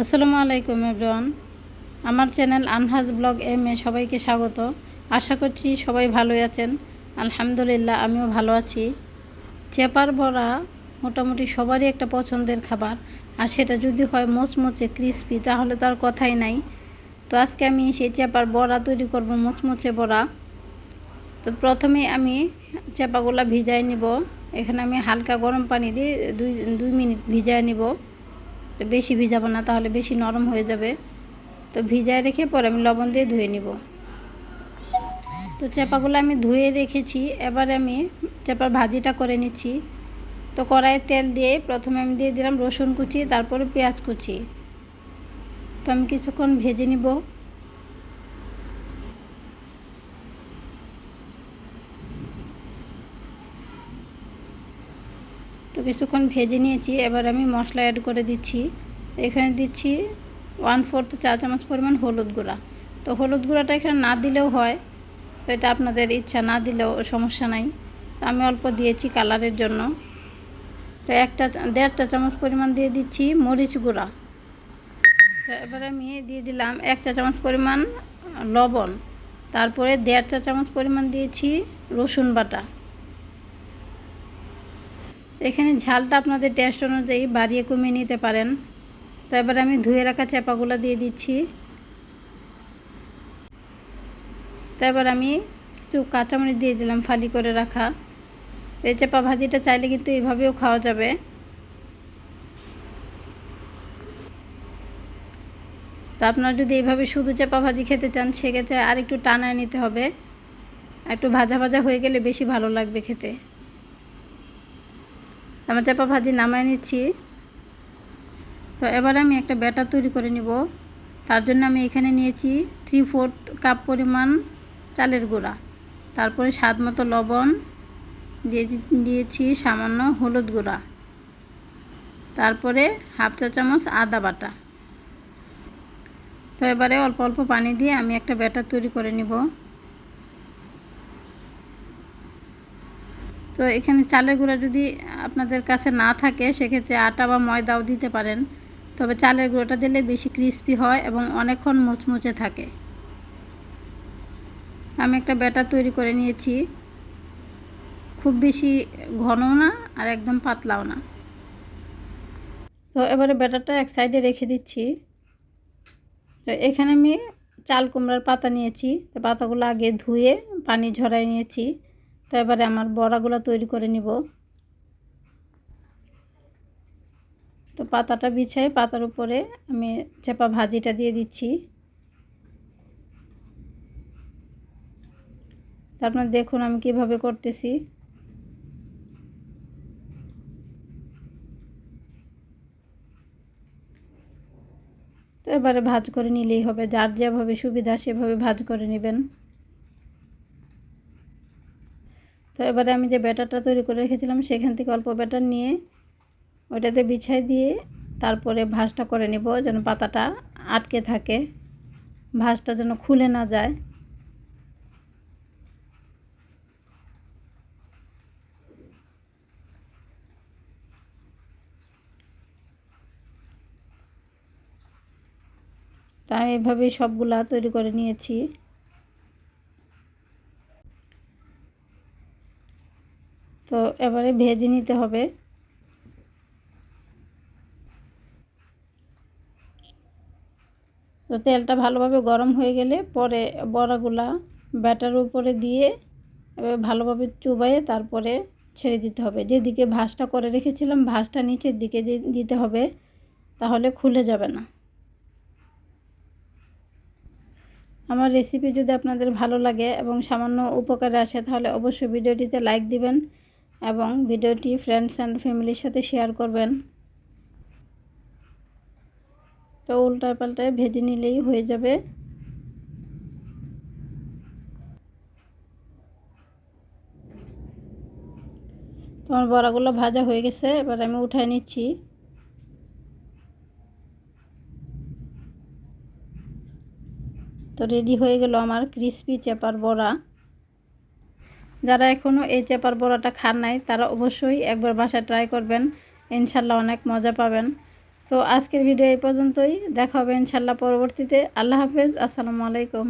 আসসালামু আলাইকুম এভরিওয়ান। আমার channel Anhaj blog M A সবাইকে স্বাগত। আশা করছি সবাই ভালোই আছেন। আলহামদুলিল্লাহ, আমিও ভালো আছি। চেপার বড়া মোটামুটি সবারই একটা পছন্দের খাবার। আর সেটা যদি হয় মোচমোচে ক্রিস্পি তাহলে তো আর কথাই নাই। তো আজকে আমি সেই চেপার বড়া তৈরি করব, মোচমোচে বড়া। তো প্রথমে আমি চেপাগুলা ভিজাই নিব। এখানে আমি হালকা গরম পানি দিয়ে দুই দুই মিনিট ভিজায় নিব। বেশি ভিজাবো না, তাহলে বেশি নরম হয়ে যাবে। তো ভিজায় রেখে পরে আমি লবণ দিয়ে ধুয়ে নিব। তো চেপাগুলো আমি ধুয়ে রেখেছি, এবার আমি চেপার ভাজিটা করে নিচ্ছি। তো কড়াইয়ে তেল দিয়ে প্রথমে আমি দিয়ে দিলাম রসুন কুচি, তারপরে পেঁয়াজ কুচি। তো আমি কিছুক্ষণ ভেজে নিব। কিছুক্ষণ ভেজে নিয়েছি, এবার আমি মশলা অ্যাড করে দিচ্ছি। এখানে দিচ্ছি ওয়ান ফোর্থ চা চামচ পরিমাণ হলুদ গুঁড়া। তো হলুদ গুঁড়াটা এখানে না দিলেও হয়, তো এটা আপনাদের ইচ্ছা না দিলেও সমস্যা নাই। তো আমি অল্প দিয়েছি কালারের জন্য। তো একটা দেড় চা চামচ পরিমাণ দিয়ে দিচ্ছি মরিচ গুঁড়া। তো এবার আমি দিয়ে দিলাম এক চা চামচ পরিমাণ লবণ। তারপরে দেড় চা চামচ পরিমাণ দিয়েছি রসুন বাটা। এখানে ঝালটা আপনাদের টেস্ট অনুযায়ী বাড়িয়ে কমিয়ে নিতে পারেন। তো এবার আমি ধুয়ে রাখা চেপাগুলো দিয়ে দিচ্ছি। তো এবার আমি কিছু কাঁচামরিচ দিয়ে দিলাম ফালি করে রাখা। এই চেপা ভাজিটা চাইলে কিন্তু এইভাবেও খাওয়া যাবে। তো আপনারা যদি এইভাবে শুধু চেপা ভাজি খেতে চান, সেক্ষেত্রে আর একটু টানায় নিতে হবে। একটু ভাজা ভাজা হয়ে গেলে বেশি ভালো লাগবে খেতে। আমার চাপা ভাজি নামায় নিচ্ছি। তো এবার আমি একটা ব্যাটার তৈরি করে নিব। তার জন্য আমি এখানে নিয়েছি থ্রি ফোর্থ কাপ পরিমাণ চালের গুঁড়া। তারপরে স্বাদ মতো লবণ দিয়ে দিয়েছি সামান্য হলুদ গুঁড়া। তারপরে হাফ চা চামচ আদা বাটা। তো এবারে অল্প অল্প পানি দিয়ে আমি একটা ব্যাটার তৈরি করে নিব। তো এখানে চালের গুঁড়া যদি আপনাদের কাছে না থাকে, সেক্ষেত্রে আটা বা ময়দাও দিতে পারেন। তবে চালের গুঁড়োটা দিলে বেশি ক্রিস্পি হয় এবং অনেকক্ষণ মুচমুচে থাকে। আমি একটা ব্যাটার তৈরি করে নিয়েছি। খুব বেশি ঘনও না আর একদম পাতলাও না। তো এবারে ব্যাটারটা এক সাইডে রেখে দিচ্ছি। তো এখানে আমি চাল কুমড়ার পাতা নিয়েছি। পাতাগুলো আগে ধুয়ে পানি ঝরাই নিয়েছি। তো এবারে আমার বড়াগুলো তৈরি করে নিব। তো পাতাটা বিছাই, পাতার উপরে আমি চেপা ভাজিটা দিয়ে দিচ্ছি। তারপর দেখুন আমি কীভাবে করতেছি। তো এবারে ভাজ করে নিলেই হবে, যার যেভাবে সুবিধা সেভাবে ভাজ করে নেবেন। তো এবারে আমি যে ব্যাটারটা তৈরি করে রেখেছিলাম, সেখান থেকে অল্প ব্যাটার নিয়ে ওইটাতে বিছাই দিয়ে তারপরে ভাঁজটা করে নেব যেন পাতাটা আটকে থাকে, ভাঁজটা যেন খুলে না যায়। তাই এভাবেই সবগুলা তৈরি করে নিয়েছি। তো এবারে ভেজে নিতে হবে। তো তেলটা ভালোভাবে গরম হয়ে গেলে পরে বড়াগুলা ব্যাটার উপরে দিয়ে এবার ভালোভাবে চুবাইয়ে তারপরে ছেড়ে দিতে হবে। যেদিকে ভাঁজটা করে রেখেছিলাম, ভাঁজটা নিচের দিকে দিতে হবে, তাহলে খুলে যাবে না। আমার রেসিপি যদি আপনাদের ভালো লাগে এবং সামান্য উপকারে আসে, তাহলে অবশ্যই ভিডিওটিতে লাইক দিবেন। এবং ভিডিওটি ফ্রেন্ডস অ্যান্ড ফ্যামিলির সাথে শেয়ার করবেন। তো উল্টায় পাল্টায় ভেজে নিলেই হয়ে যাবে। তোমার বড়াগুলো ভাজা হয়ে গেছে, এবার আমি উঠায় নিচ্ছি। তো রেডি হয়ে গেল আমার ক্রিসপি চেপার বড়া। যারা এখনও এই চেপার বড়াটা খান নাই, তারা অবশ্যই একবার বাসায় ট্রাই করবেন। ইনশাল্লাহ অনেক মজা পাবেন। তো আজকের ভিডিও এই পর্যন্তই। দেখা হবে ইনশাল্লাহ পরবর্তীতে। আল্লাহ হাফেজ। আসসালামু আলাইকুম।